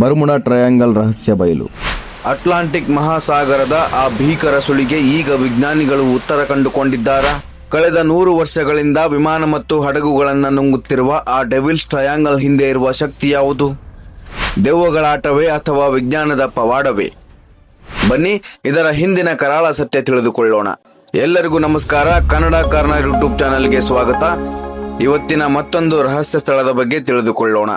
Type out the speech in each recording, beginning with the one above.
Bermuda triangle ರಹಸ್ಯ ಬಯಲು. Atlantic ಮಹಾಸಾಗರದ ಆ ಭೀಕರ ಸುಳಿಗೆ ಈಗ ವಿಜ್ಞಾನಿಗಳು ಉತ್ತರ ಕಂಡುಕೊಂಡಿದ್ದಾರಾ? ಕಳೆದ ನೂರು ವರ್ಷಗಳಿಂದ ವಿಮಾನ ಮತ್ತು ಹಡಗುಗಳನ್ನು ನುಂಗುತ್ತಿರುವ ಆ ಡೆವಿಲ್ಸ್ ಟ್ರಯಾಂಗಲ್ ಹಿಂದೆ ಇರುವ ಶಕ್ತಿ ಯಾವುದು? ದೆವ್ವಗಳಾಟವೇ ಅಥವಾ ವಿಜ್ಞಾನದ ಪವಾಡವೇ? ಬನ್ನಿ, ಇದರ ಹಿಂದಿನ ಕರಾಳ ಸತ್ಯ ತಿಳಿದುಕೊಳ್ಳೋಣ. ಎಲ್ಲರಿಗೂ ನಮಸ್ಕಾರ. ಕನ್ನಡ ಕಾರ್ನರ್ ಯೂಟ್ಯೂಬ್ ಚಾನೆಲ್ಗೆ ಸ್ವಾಗತ. ಇವತ್ತಿನ ಮತ್ತೊಂದು ರಹಸ್ಯ ಸ್ಥಳದ ಬಗ್ಗೆ ತಿಳಿದುಕೊಳ್ಳೋಣ.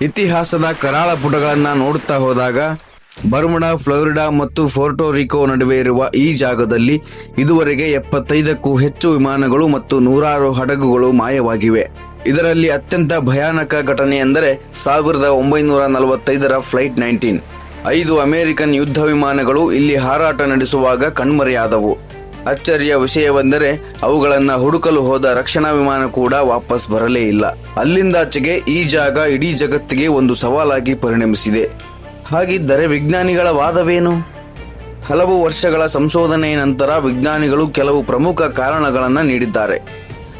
ಇತಿಹಾಸದ ಕರಾಳ ಪುಟಗಳನ್ನು ನೋಡುತ್ತಾ ಹೋದಾಗ, ಬರ್ಮುಡಾ, ಫ್ಲೋರಿಡಾ ಮತ್ತು ಫೋರ್ಟೋರಿಕೋ ನಡುವೆ ಇರುವ ಈ ಜಾಗದಲ್ಲಿ ಇದುವರೆಗೆ ಎಪ್ಪತ್ತೈದಕ್ಕೂ ಹೆಚ್ಚು ವಿಮಾನಗಳು ಮತ್ತು ನೂರಾರು ಹಡಗುಗಳು ಮಾಯವಾಗಿವೆ. ಇದರಲ್ಲಿ ಅತ್ಯಂತ ಭಯಾನಕ ಘಟನೆ ಎಂದರೆ ಸಾವಿರದ ಒಂಬೈನೂರ ನಲವತ್ತೈದರ ಫ್ಲೈಟ್ ನೈನ್ಟೀನ್. ಐದು ಅಮೆರಿಕನ್ ಯುದ್ಧ ವಿಮಾನಗಳು ಇಲ್ಲಿ ಹಾರಾಟ ನಡೆಸುವಾಗ ಕಣ್ಮರೆಯಾದವು. ಅಚ್ಚರಿಯ ವಿಷಯವೆಂದರೆ ಅವುಗಳನ್ನು ಹುಡುಕಲು ಹೋದ ರಕ್ಷಣಾ ವಿಮಾನ ಕೂಡ ವಾಪಸ್ ಬರಲೇ ಇಲ್ಲ. ಅಲ್ಲಿಂದಾಚೆಗೆ ಈ ಜಾಗ ಇಡೀ ಜಗತ್ತಿಗೆ ಒಂದು ಸವಾಲಾಗಿ ಪರಿಣಮಿಸಿದೆ. ಹಾಗಿದ್ದರೆ ವಿಜ್ಞಾನಿಗಳ ವಾದವೇನು? ಹಲವು ವರ್ಷಗಳ ಸಂಶೋಧನೆಯ ನಂತರ ವಿಜ್ಞಾನಿಗಳು ಕೆಲವು ಪ್ರಮುಖ ಕಾರಣಗಳನ್ನು ನೀಡಿದ್ದಾರೆ.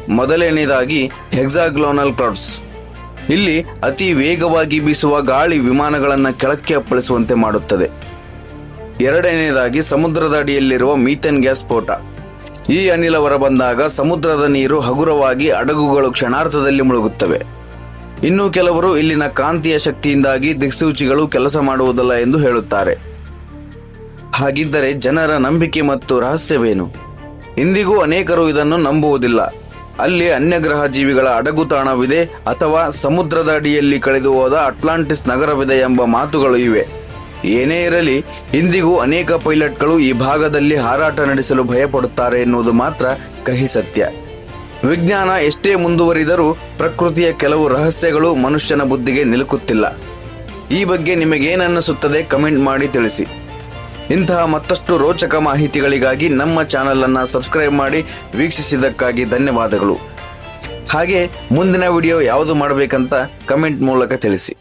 ಮೊದಲನೆಯದಾಗಿ ಹೆಕ್ಸಾಗ್ಲೋನಲ್ ಕ್ಲೌಡ್ಸ್ ಇಲ್ಲಿ ಅತಿ ವೇಗವಾಗಿ ಬೀಸುವ ಗಾಳಿ ವಿಮಾನಗಳನ್ನು ಕೆಳಕ್ಕೆ ಅಪ್ಪಳಿಸುವಂತೆ ಮಾಡುತ್ತದೆ. ಎರಡನೆಯದಾಗಿ ಸಮುದ್ರದ ಅಡಿಯಲ್ಲಿರುವ ಮೀಥೇನ್ ಗ್ಯಾಸ್ ಸ್ಫೋಟ. ಈ ಅನಿಲ ಹೊರಬಂದಾಗ ಸಮುದ್ರದ ನೀರು ಹಗುರವಾಗಿ ಅಡಗುಗಳು ಕ್ಷಣಾರ್ಥದಲ್ಲಿ ಮುಳುಗುತ್ತವೆ. ಇನ್ನು ಕೆಲವರು ಇಲ್ಲಿನ ಕಾಂತಿಯ ಶಕ್ತಿಯಿಂದಾಗಿ ದಿಕ್ಸೂಚಿಗಳು ಕೆಲಸ ಮಾಡುವುದಿಲ್ಲ ಎಂದು ಹೇಳುತ್ತಾರೆ. ಹಾಗಿದ್ದರೆ ಜನರ ನಂಬಿಕೆ ಮತ್ತು ರಹಸ್ಯವೇನು? ಇಂದಿಗೂ ಅನೇಕರು ಇದನ್ನು ನಂಬುವುದಿಲ್ಲ. ಅಲ್ಲಿ ಅನ್ಯಗ್ರಹ ಜೀವಿಗಳ ಅಡಗು ತಾಣವಿದೆ ಅಥವಾ ಸಮುದ್ರದ ಅಡಿಯಲ್ಲಿ ಕಳೆದು ಹೋದ ಅಟ್ಲಾಂಟಿಸ್ ನಗರವಿದೆ ಎಂಬ ಮಾತುಗಳು ಇವೆ. ಏನೇ ಇರಲಿ, ಇಂದಿಗೂ ಅನೇಕ ಪೈಲಟ್ಗಳು ಈ ಭಾಗದಲ್ಲಿ ಹಾರಾಟ ನಡೆಸಲು ಭಯಪಡುತ್ತಾರೆ ಎನ್ನುವುದು ಮಾತ್ರ ಕಹಿ ಸತ್ಯ. ವಿಜ್ಞಾನ ಎಷ್ಟೇ ಮುಂದುವರಿದರೂ ಪ್ರಕೃತಿಯ ಕೆಲವು ರಹಸ್ಯಗಳು ಮನುಷ್ಯನ ಬುದ್ಧಿಗೆ ನಿಲುಕುತ್ತಿಲ್ಲ. ಈ ಬಗ್ಗೆ ನಿಮಗೇನನ್ನಿಸುತ್ತದೆ ಕಮೆಂಟ್ ಮಾಡಿ ತಿಳಿಸಿ. ಇಂತಹ ಮತ್ತಷ್ಟು ರೋಚಕ ಮಾಹಿತಿಗಳಿಗಾಗಿ ನಮ್ಮ ಚಾನೆಲ್ ಅನ್ನ ಸಬ್ಸ್ಕ್ರೈಬ್ ಮಾಡಿ ವೀಕ್ಷಿಸಿದ್ದಕ್ಕಾಗಿ ಧನ್ಯವಾದಗಳು. ಹಾಗೆ ಮುಂದಿನ ವಿಡಿಯೋ ಯಾವುದು ಮಾಡಬೇಕಂತ ಕಮೆಂಟ್ ಮೂಲಕ ತಿಳಿಸಿ.